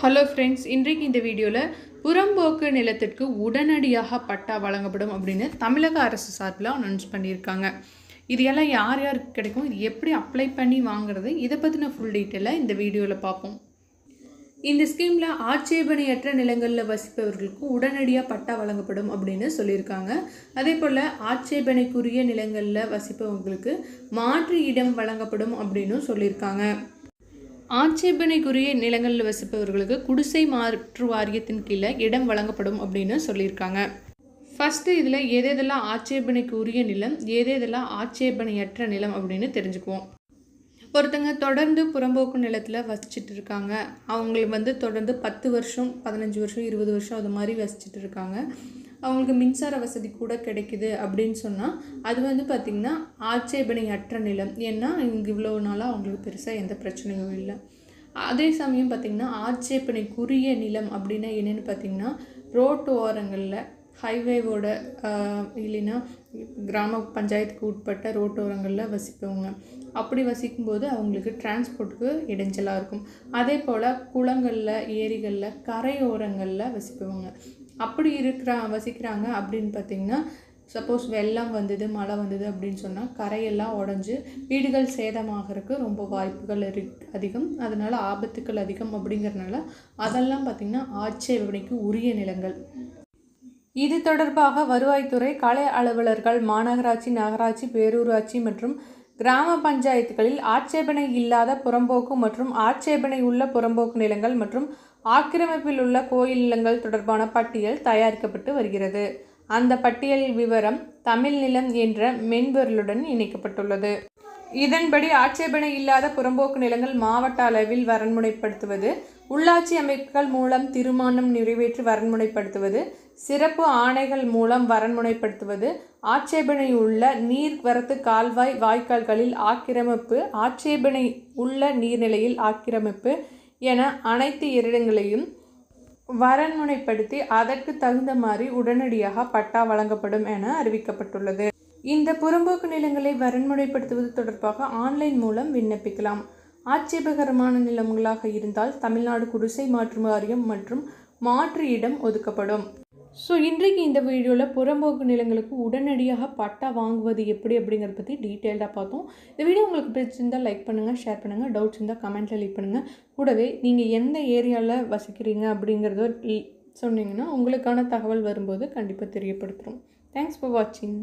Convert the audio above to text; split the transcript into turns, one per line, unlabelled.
Hello friends இன்றைக்கு இந்த வீடியோவில் புறம்போக்கு நிலத்திற்கு உடனடியாக பட்டா வழங்கப்படும் அப்படின்னு தமிழக அரசு சார்பில் அனௌன்ஸ் பண்ணியிருக்காங்க. இது எல்லாம் யார் யாருக்கு கிடைக்கும்? இது எப்படி அப்ளை பண்ணி வாங்குறது? இதை பற்றின ஃபுல் டீட்டெயிலாக இந்த வீடியோவில் பார்ப்போம். இந்த ஸ்கீமில் ஆட்சேபனையற்ற நிலங்களில் வசிப்பவர்களுக்கும் உடனடியாக பட்டா வழங்கப்படும் அப்படின்னு சொல்லியிருக்காங்க. அதே போல் ஆட்சேபனைக்குரிய நிலங்களில் வசிப்பவர்களுக்கு மாற்று இடம் வழங்கப்படும் அப்படின்னு சொல்லியிருக்காங்க. ஆட்சேபனைக்குரிய நிலங்களில் வசிப்பவர்களுக்கு குடிசை மாற்று வாரியத்தின் கீழே இடம் வழங்கப்படும் அப்படின்னு சொல்லியிருக்காங்க. ஃபஸ்ட்டு இதில் எது எதெல்லாம் ஆட்சேபனைக்கு உரிய நிலம் எது எதெல்லாம் ஆட்சேபனையற்ற நிலம் அப்படின்னு தெரிஞ்சுக்குவோம். ஒருத்தங்க தொடர்ந்து புறம்போக்கு நிலத்தில் வசிச்சுட்டு இருக்காங்க. அவங்களுக்கு வந்து தொடர்ந்து பத்து வருஷம் பதினஞ்சு வருஷம் இருபது வருஷம் அது மாதிரி வசிச்சுட்டு இருக்காங்க. அவங்களுக்கு மின்சார வசதி கூட கிடைக்குது அப்படின்னு சொன்னால் அது வந்து பார்த்திங்கன்னா ஆட்சேபனை அற்ற நிலம். ஏன்னா இங்கே இவ்வளோ நாளாக அவங்களுக்கு பெருசாக எந்த பிரச்சனையும் இல்லை. அதே சமயம் பார்த்திங்கன்னா ஆட்சேபனைக்குரிய நிலம் அப்படின்னா என்னென்னு பார்த்திங்கன்னா ரோட்டு ஓரங்களில் ஹைவேவோட இல்லைன்னா கிராம பஞ்சாயத்துக்கு உட்பட்ட ரோட்டோரங்களில் வசிப்பவங்க. அப்படி வசிக்கும்போது அவங்களுக்கு டிரான்ஸ்போர்ட்டுக்கு இடைஞ்சலாக இருக்கும். அதே போல் குளங்களில் ஏரிகளில் கரையோரங்களில் வசிப்பவங்க. அப்படி இருக்கிற வசிக்கிறாங்க அப்படின்னு பார்த்திங்கன்னா சப்போஸ் வெள்ளம் வந்தது மழை வந்தது அப்படின்னு சொன்னால் கரையெல்லாம் உடஞ்சி வீடுகள் சேதமாகிறதுக்கு ரொம்ப வாய்ப்புகள் இரு அதிகம். அதனால் ஆபத்துக்கள் அதிகம் அப்படிங்கிறனால அதெல்லாம் பார்த்திங்கன்னா ஆட்சேபனைக்கு உரிய நிலங்கள். இது தொடர்பாக வருவாய்த்துறை கலை அலுவலர்கள் மாநகராட்சி நகராட்சி பேரூராட்சி மற்றும் கிராம பஞ்சாயத்துகளில் ஆட்சேபனை இல்லாத புறம்போக்கு மற்றும் ஆட்சேபனை உள்ள புறம்போக்கு நிலங்கள் மற்றும் ஆக்கிரமிப்பில் உள்ள கோயில் நிலங்கள் தொடர்பான பட்டியல் தயாரிக்கப்பட்டு வருகிறது. அந்த பட்டியல் விவரம் தமிழ் நிலம் என்ற மென்பொருளுடன் இணைக்கப்பட்டுள்ளது. இதன்படி ஆட்சேபனை இல்லாத புறம்போக்கு நிலங்கள் மாவட்ட அளவில் வரன்முனைப்படுத்துவது உள்ளாட்சி அமைப்புகள் மூலம் தீர்மானம் நிறைவேற்றி வரன்முனைப்படுத்துவது சிறப்பு ஆணைகள் மூலம் வரன்முனைப்படுத்துவது ஆட்சேபனை உள்ள நீர்வரத்து கால்வாய் வாய்க்கால்களில் ஆக்கிரமிப்பு ஆட்சேபனை உள்ள நீர்நிலையில் ஆக்கிரமிப்பு என அனைத்து இடங்களையும் வரன்முனைப்படுத்தி அதற்கு தகுந்த மாதிரி உடனடியாக பட்டா வழங்கப்படும் என அறிவிக்கப்பட்டுள்ளது. இந்த புறம்போக்கு நிலங்களை வரன்முறைப்படுத்துவது தொடர்பாக ஆன்லைன் மூலம் விண்ணப்பிக்கலாம். ஆட்சேபகரமான நிலங்களாக இருந்தால் தமிழ்நாடு குடிசை மாற்று வாரியம் மற்றும் மாற்று இடம் ஒதுக்கப்படும். ஸோ இன்றைக்கு இந்த வீடியோவில் புறம்போக்கு நிலங்களுக்கு உடனடியாக பட்டா வாங்குவது எப்படி அப்படிங்கிறத பற்றி டீட்டெயில்டாக பார்த்தோம். இந்த வீடியோ உங்களுக்கு பிடிச்சிருந்தால் லைக் பண்ணுங்கள் ஷேர் பண்ணுங்கள் டவுட்ஸ் இருந்தால் கமெண்ட்டில் லீக் பண்ணுங்கள் கூடவே நீங்கள் எந்த ஏரியாவில் வசிக்கிறீங்க அப்படிங்கிறத சொன்னீங்கன்னா உங்களுக்கான தகவல் வரும்போது கண்டிப்பாக தெரியப்படுத்துகிறோம் தேங்க்ஸ் ஃபார் வாட்சிங்